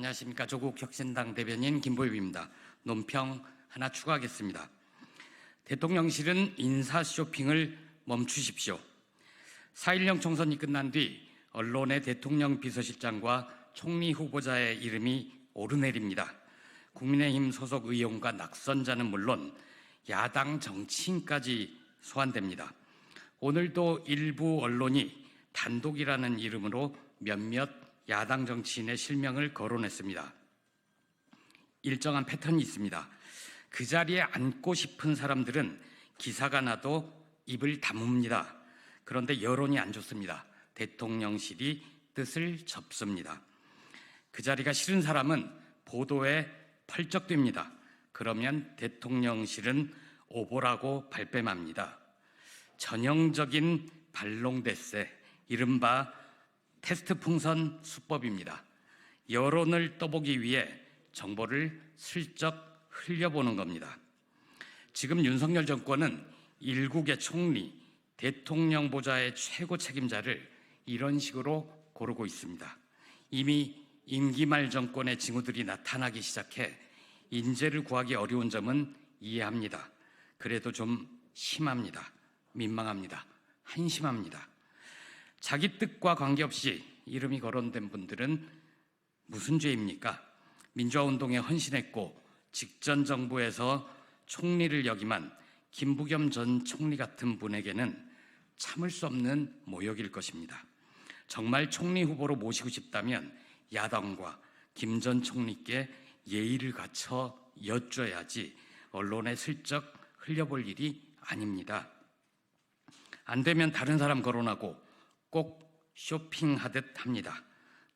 안녕하십니까. 조국 혁신당 대변인 김보엽입니다. 논평 하나 추가하겠습니다. 대통령실은 인사 쇼핑을 멈추십시오. 4.16 총선이 끝난 뒤 언론의 대통령 비서실장과 총리 후보자의 이름이 오르내립니다. 국민의힘 소속 의원과 낙선자는 물론 야당 정치인까지 소환됩니다. 오늘도 일부 언론이 단독이라는 이름으로 몇몇 야당 정치인의 실명을 거론했습니다. 일정한 패턴이 있습니다. 그 자리에 앉고 싶은 사람들은 기사가 나도 입을 다뭅니다. 그런데 여론이 안 좋습니다. 대통령실이 뜻을 접습니다. 그 자리가 싫은 사람은 보도에 펄쩍됩니다. 그러면 대통령실은 오보라고 발뺌합니다. 전형적인 발롱데세, 이른바 테스트 풍선 수법입니다. 여론을 떠보기 위해 정보를 슬쩍 흘려보는 겁니다. 지금 윤석열 정권은 일국의 총리, 대통령 보좌의 최고 책임자를 이런 식으로 고르고 있습니다. 이미 임기 말 정권의 징후들이 나타나기 시작해 인재를 구하기 어려운 점은 이해합니다. 그래도 좀 심합니다. 민망합니다. 한심합니다. 자기 뜻과 관계없이 이름이 거론된 분들은 무슨 죄입니까? 민주화 운동에 헌신했고 직전 정부에서 총리를 역임한 김부겸 전 총리 같은 분에게는 참을 수 없는 모욕일 것입니다. 정말 총리 후보로 모시고 싶다면 야당과 김 전 총리께 예의를 갖춰 여쭤야지 언론에 슬쩍 흘려볼 일이 아닙니다. 안 되면 다른 사람 거론하고 꼭 쇼핑하듯 합니다.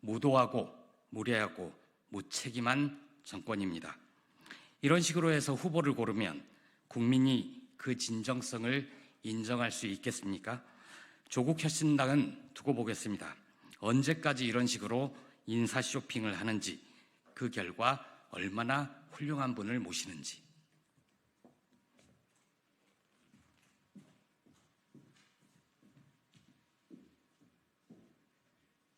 무도하고 무례하고 무책임한 정권입니다. 이런 식으로 해서 후보를 고르면 국민이 그 진정성을 인정할 수 있겠습니까? 조국 혁신당은 두고 보겠습니다. 언제까지 이런 식으로 인사 쇼핑을 하는지 그 결과 얼마나 훌륭한 분을 모시는지